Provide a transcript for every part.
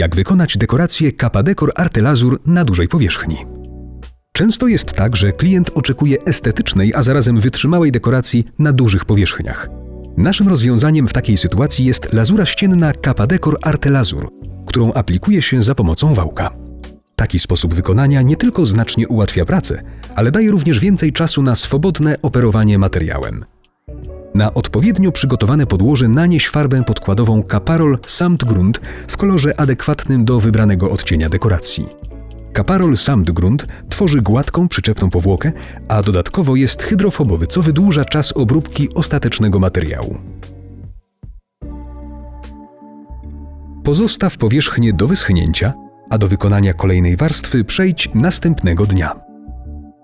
Jak wykonać dekorację Kappa Decor Arte Lazur na dużej powierzchni. Często jest tak, że klient oczekuje estetycznej, a zarazem wytrzymałej dekoracji na dużych powierzchniach. Naszym rozwiązaniem w takiej sytuacji jest lazura ścienna Kappa Decor Arte Lazur, którą aplikuje się za pomocą wałka. Taki sposób wykonania nie tylko znacznie ułatwia pracę, ale daje również więcej czasu na swobodne operowanie materiałem. Na odpowiednio przygotowane podłoże nanieś farbę podkładową Caparol Samtgrund w kolorze adekwatnym do wybranego odcienia dekoracji. Caparol Samtgrund tworzy gładką, przyczepną powłokę, a dodatkowo jest hydrofobowy, co wydłuża czas obróbki ostatecznego materiału. Pozostaw powierzchnię do wyschnięcia, a do wykonania kolejnej warstwy przejdź następnego dnia.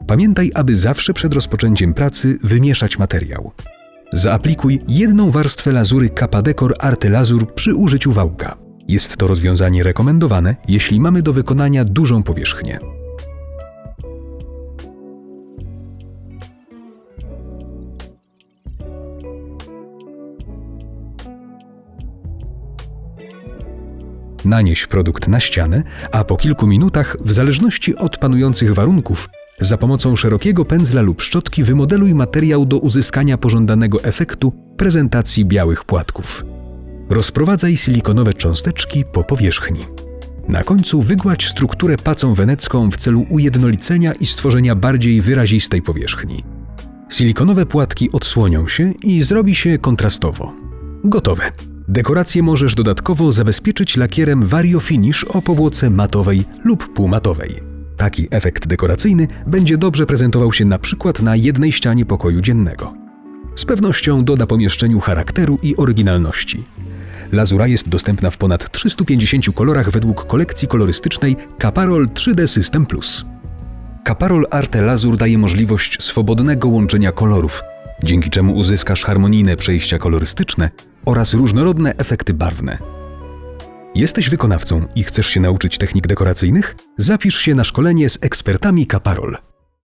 Pamiętaj, aby zawsze przed rozpoczęciem pracy wymieszać materiał. Zaaplikuj jedną warstwę lazury Kappa Decor Arte Lazur przy użyciu wałka. Jest to rozwiązanie rekomendowane, jeśli mamy do wykonania dużą powierzchnię. Nanieś produkt na ścianę, a po kilku minutach, w zależności od panujących warunków, za pomocą szerokiego pędzla lub szczotki wymodeluj materiał do uzyskania pożądanego efektu prezentacji białych płatków. Rozprowadzaj silikonowe cząsteczki po powierzchni. Na końcu wygładź strukturę pacą wenecką w celu ujednolicenia i stworzenia bardziej wyrazistej powierzchni. Silikonowe płatki odsłonią się i zrobi się kontrastowo. Gotowe. Dekorację możesz dodatkowo zabezpieczyć lakierem Vario Finish o powłoce matowej lub półmatowej. Taki efekt dekoracyjny będzie dobrze prezentował się na przykład na jednej ścianie pokoju dziennego. Z pewnością doda pomieszczeniu charakteru i oryginalności. Lazura jest dostępna w ponad 350 kolorach według kolekcji kolorystycznej Caparol 3D System Plus. Caparol Arte Lazur daje możliwość swobodnego łączenia kolorów, dzięki czemu uzyskasz harmonijne przejścia kolorystyczne oraz różnorodne efekty barwne. Jesteś wykonawcą i chcesz się nauczyć technik dekoracyjnych? Zapisz się na szkolenie z ekspertami Caparol.